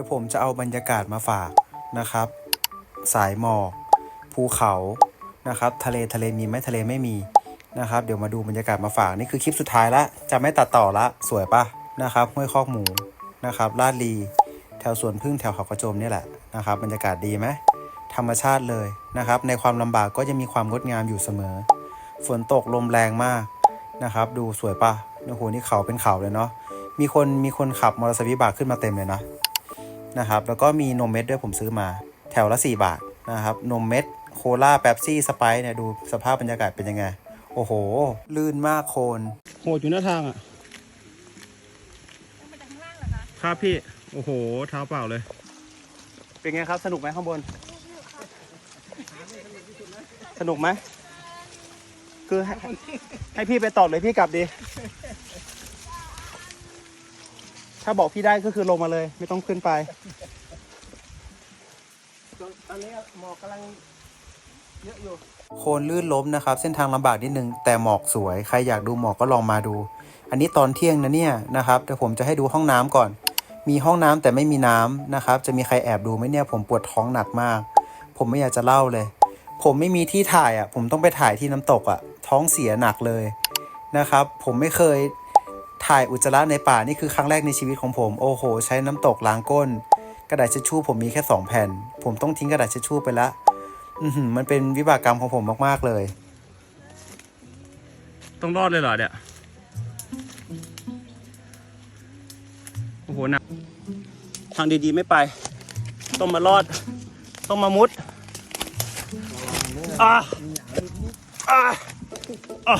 ดี๋ยวผมจะเอาบรรยากาศมาฝากนะครับ สายหมอกภูเขานะครับ ทะเลทะเลมีไหมทะเลไม่มีนะครับ เดี๋ยวมาดูบรรยากาศมาฝากนี่คือคลิปสุดท้ายละจะไม่ตัดต่อละสวยปะนะครับห้วยคอกหมูนะครับลาดลีแถวสวนพึ่งแถวเขากระโจมนี่แหละนะครับ บรรยากาศดีไหมธรรมชาติเลยนะครับ ในความลำบากก็จะมีความงดงามอยู่เสมอ ฝนตกลมแรงมากนะครับ ดูสวยปะโอ้โหนี่เขาเป็นเขาเลยเนาะมีคนมีคนขับมอเตอร์ไซค์วิบากขึ้นมาเต็มเลยนะ นะครับ แล้วก็มีนมเม็ดด้วยผมซื้อมา แถวละ 4 บาทนะครับ นมเม็ดโคลาแป๊บซี่สไปซ์เนี่ยดูสภาพบรรยากาศเป็นยังไง โอ้โห ลื่นมากโคนโหดอยู่หน้าทางอะครับพี่ โอ้โห เท้าเปล่าเลย เป็นไงครับ สนุกไหมข้างบน สนุกไหม คือให้ให้พี่ไปตอบเลยพี่กลับดี ถ้าบอกพี่ได้ก็คือลงมาเลย ไม่ต้องขึ้นไป ตอนนี้หมอกกำลังเยอะอยู่ โคนลื่นล้มนะครับ เส้นทางลำบากนิดนึง แต่หมอกสวย ใครอยากดูหมอกก็ลองมาดู อันนี้ตอนเที่ยงนะเนี่ยนะครับแต่ผมจะให้ดูห้องน้ำก่อน มีห้องน้ำแต่ไม่มีน้ำนะครับ จะมีใครแอบดูไหมเนี่ย ผมปวดท้องหนักมาก ผมไม่อยากจะเล่าเลย ผมไม่มีที่ถ่ายอะ ผมต้องไปถ่ายที่น้ำตกอะ ท้องเสียหนักเลยนะครับ ผมไม่เคย ถ่ายอุจจาระในป่านี่คือครั้งแรกในชีวิตของผม โอ้โห ใช้น้ำตกล้างก้น กระดาษเช็ดชู่ผมมีแค่สองแผ่น ผมต้องทิ้งกระดาษเช็ดชู่ไปละ อืมันเป็นวิบากกรรมของผมมากๆเลย ต้องรอดเลยเหรอเนี่ย โอ้โหนักทางดีๆไม่ไป ต้องมารอด ต้องมามุดอ่าอ่าอ่า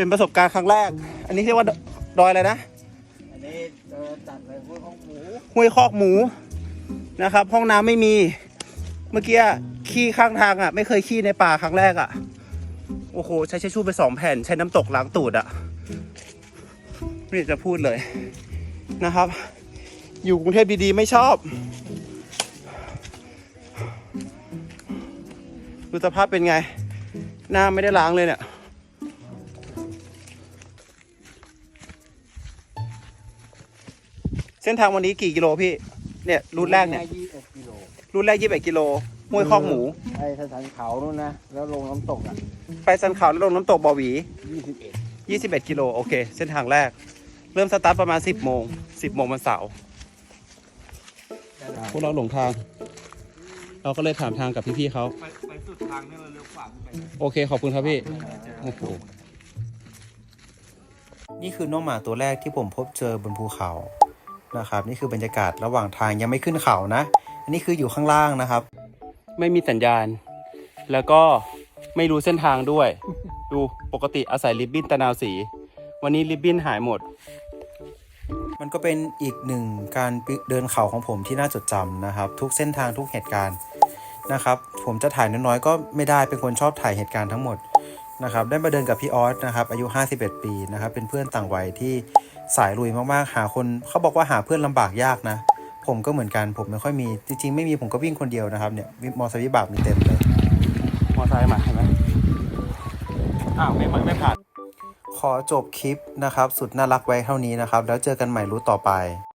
เป็นประสบการณ์ครั้งแรก อันนี้เรียกว่าดดอยอะไรนะ อันนี้เดินตัดเลยพวกของหมูห้วยคอกหมูนะครับ ห้องน้ำไม่มี เมื่อกี้อะขี้ข้างทางอะ ไม่เคยขี้ในป่าครั้งแรกอะ โอ้โห ใช้เชดชู่ไปสองแผ่น ใช้น้ำตกล้างตูดอะ ไม่อยากจะพูดเลยนะครับ อยู่กรุงเทพดีๆไม่ชอบดูสภาพเป็นไง หน้าไม่ได้ล้างเลยเนี่ย เส้นทางวันนี้กี่กิโลพี่ เนี่ยรูทแรกเนี่ยยี่สิบเอ็ดกิโลรูทแรกยี่สิบเอ็ดกิโลห้วยคอกหมูไปสถานเขานู่นนะ แล้วลงน้ำตกอะไปสันเขาแล้วลงน้ำตกบอหวียี่สิบเอ็ด21กิโลโอเค เส้นทางแรก เริ่มสตาร์ทประมาณ10โมง10โมงวันเสาร์พวกเราหลงทาง เราก็เลยถามทางกับพี่ๆเขาไปไปสุดทางนี่เราเลี้ยวขวาไปโอเคขอบคุณครับพี่โอ้โหนี่คือน้องหมาตัวแรกที่ผมพบเจอบนภูเขา นะครับ นี่คือบรรยากาศระหว่างทางยังไม่ขึ้นเขานะ อันนี้คืออยู่ข้างล่างนะครับ ไม่มีสัญญาณ แล้วก็ไม่รู้เส้นทางด้วย ดูปกติอาศัยริบบิ้นตะนาวสี วันนี้ริบบิ้นหายหมด มันก็เป็นอีกหนึ่งการเดินเขาของผมที่น่าจดจำนะครับ ทุกเส้นทางทุกเหตุการณ์นะครับ ผมจะถ่ายน้อยๆก็ไม่ได้เป็นคนชอบถ่ายเหตุการณ์ทั้งหมด นะครับได้มาเดินกับพี่ออสนะครับอายุ 51 ปีนะครับเป็นเพื่อนต่างวัยที่สายลุยมากๆ หาคนเขาบอกว่าหาเพื่อนลำบากยากนะ ผมก็เหมือนกันผมไม่ค่อยมีจริงๆ ไม่มีผมก็วิ่งคนเดียวนะครับเนี่ยมอไซค์วิบากมีเต็มเลย มอไซค์มาเห็นไหมอ้าวไม่ไม่ไม่ผ่าน ขอจบคลิปนะครับ สุดน่ารักไว้เท่านี้นะครับ แล้วเจอกันใหม่รู้ต่อไป